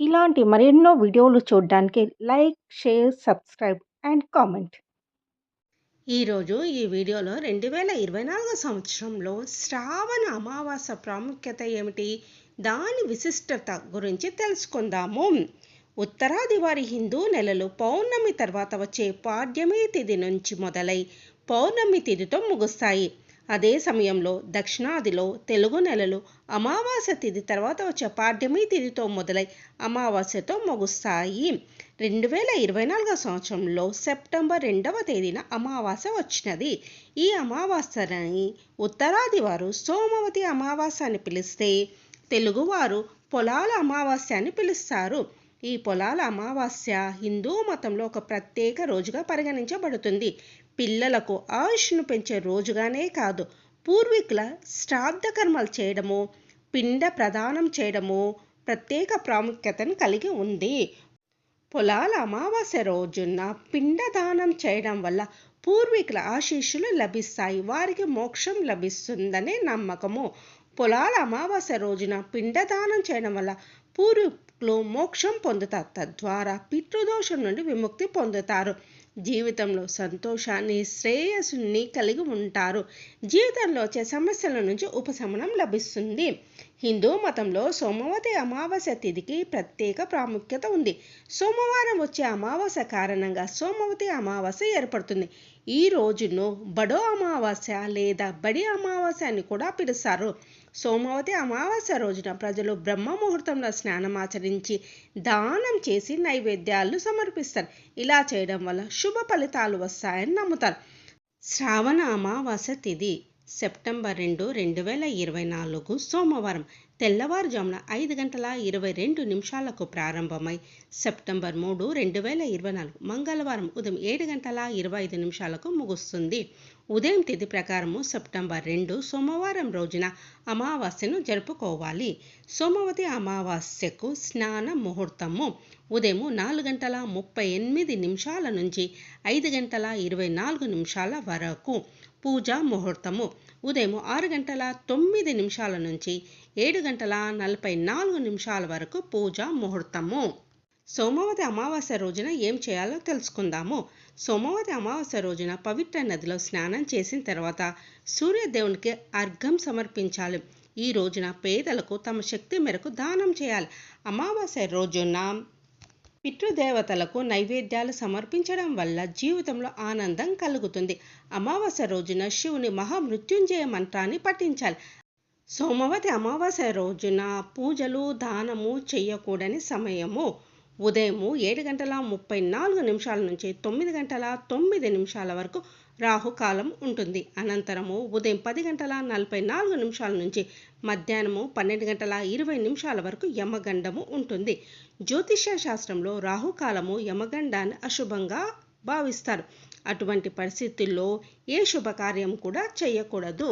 ఇలాంటి మరెన్నో వీడియోలు చూడడానికి like, share, subscribe and comment. ఈరోజు ఈ వీడియోలో రెండు వేల ఇరవై నాలుగో సంవత్సరంలో శ్రావణ అమావాస్య ప్రాముఖ్యత ఏమిటి? దాని విశిష్టత గురించి తెలుసుకుందాము. ఉత్తరాది వారి హిందూ నెలలు పౌర్ణమి తర్వాత వచ్చే పాడ్యమి తిథి నుంచి మొదలై పౌర్ణమి తిథితో ముగుస్తాయి. అదే సమయంలో దక్షిణాదిలో తెలుగు నెలలు అమావాస్య తిథి తర్వాత వచ్చే పాడ్యమి తిథితో మొదలై అమావాస్యతో ముగుస్తాయి. రెండు వేల ఇరవై నాలుగో సంవత్సరంలో సెప్టెంబర్ రెండవ తేదీన అమావాస్య వచ్చినది. ఈ అమావాస్యని ఉత్తరాది వారు సోమవతి అమావాస్య అని పిలిస్తే తెలుగువారు పొలాల అమావాస్య అని పిలుస్తారు. ఈ పొలాల అమావాస్య హిందూ మతంలో ఒక ప్రత్యేక రోజుగా పరిగణించబడుతుంది. పిల్లలకు ఆయుష్ను పెంచే రోజుగానే కాదు పూర్వీకుల శ్రాద్ధ కర్మలు చేయడము పిండ ప్రదానం చేయడము ప్రత్యేక ప్రాముఖ్యతను కలిగి ఉంది. పొలాల అమావాస్య రోజున పిండదానం చేయడం వల్ల పూర్వీకుల ఆశీస్సులు లభిస్తాయి వారికి మోక్షం లభిస్తుందనే నమ్మకము. పొలాల అమావాస్య రోజున పిండదానం చేయడం వల్ల పూర్వీకులు మోక్షం పొందుతారు తద్వారా పితృదోషం నుండి విముక్తి పొందుతారు. జీవితంలో సంతోషాన్ని శ్రేయస్సుని కలిగి ఉంటారు. జీవితంలో వచ్చే సమస్యల నుంచి ఉపశమనం లభిస్తుంది. హిందూ మతంలో సోమవతి అమావాస్య తిథికి ప్రత్యేక ప్రాముఖ్యత ఉంది. సోమవారం వచ్చే అమావాస్య కారణంగా సోమవతి అమావాస్య ఏర్పడుతుంది. ఈ రోజును బడో అమావాస్య లేదా బడి అమావాస్య అని కూడా పిలుస్తారు. సోమవతి అమావాస్య రోజున ప్రజలు బ్రహ్మ ముహూర్తంలో స్నానం ఆచరించి దానం చేసి నైవేద్యాలు సమర్పిస్తారు. ఇలా చేయడం వల్ల శుభ ఫలితాలు వస్తాయని నమ్ముతారు. శ్రావణ అమావాస్య తిథి సెప్టెంబర్ రెండు రెండు వేల ఇరవై నాలుగు సోమవారం తెల్లవారుజామున ఐదు గంటల ఇరవై రెండు నిమిషాలకు ప్రారంభమై సెప్టెంబర్ మూడు రెండు వేల ఇరవై నాలుగు మంగళవారం ఉదయం ఏడు గంటల ఇరవై ఐదు నిమిషాలకు ముగుస్తుంది. ఉదయం తిథి ప్రకారము సెప్టెంబర్ రెండు సోమవారం రోజున అమావాస్యను జరుపుకోవాలి. సోమవతి అమావాస్యకు స్నాన ముహూర్తము ఉదయం నాలుగు గంటల ముప్పై ఎనిమిది నిమిషాల నుంచి ఐదు గంటల ఇరవై నాలుగు నిమిషాల వరకు పూజా ముహూర్తము ఉదయం ఆరు గంటల తొమ్మిది నిమిషాల నుంచి ఏడు గంటల నలభై నాలుగు నిమిషాల వరకు పూజ ముహూర్తము. సోమవతి అమావాస్య రోజున ఏం చేయాలో తెలుసుకుందాము. సోమవతి అమావాస్య రోజున పవిత్ర నదిలో స్నానం చేసిన తర్వాత సూర్యదేవునికి అర్ఘం సమర్పించాలి. ఈ రోజున పేదలకు తమ శక్తి మేరకు దానం చేయాలి. అమావాస్య రోజున పితృదేవతలకు నైవేద్యాలు సమర్పించడం వల్ల జీవితంలో ఆనందం కలుగుతుంది. అమావాస్య రోజున శివుని మహామృత్యుంజయ మంత్రాన్ని పఠించాలి. సోమవతి అమావాస్య రోజున పూజలు దానము చేయకూడని సమయము ఉదయము ఏడు గంటల ముప్పై నాలుగు నిమిషాల నుంచి తొమ్మిది గంటల తొమ్మిది నిమిషాల వరకు రాహుకాలం ఉంటుంది. అనంతరము ఉదయం పది గంటల నలభై నాలుగు నిమిషాల నుంచి మధ్యాహ్నము పన్నెండు గంటల ఇరవై నిమిషాల వరకు యమగండము ఉంటుంది. జ్యోతిష్య శాస్త్రంలో రాహుకాలము యమగండాన్ని అశుభంగా భావిస్తారు. అటువంటి పరిస్థితుల్లో ఏ శుభకార్యం కూడా చేయకూడదు.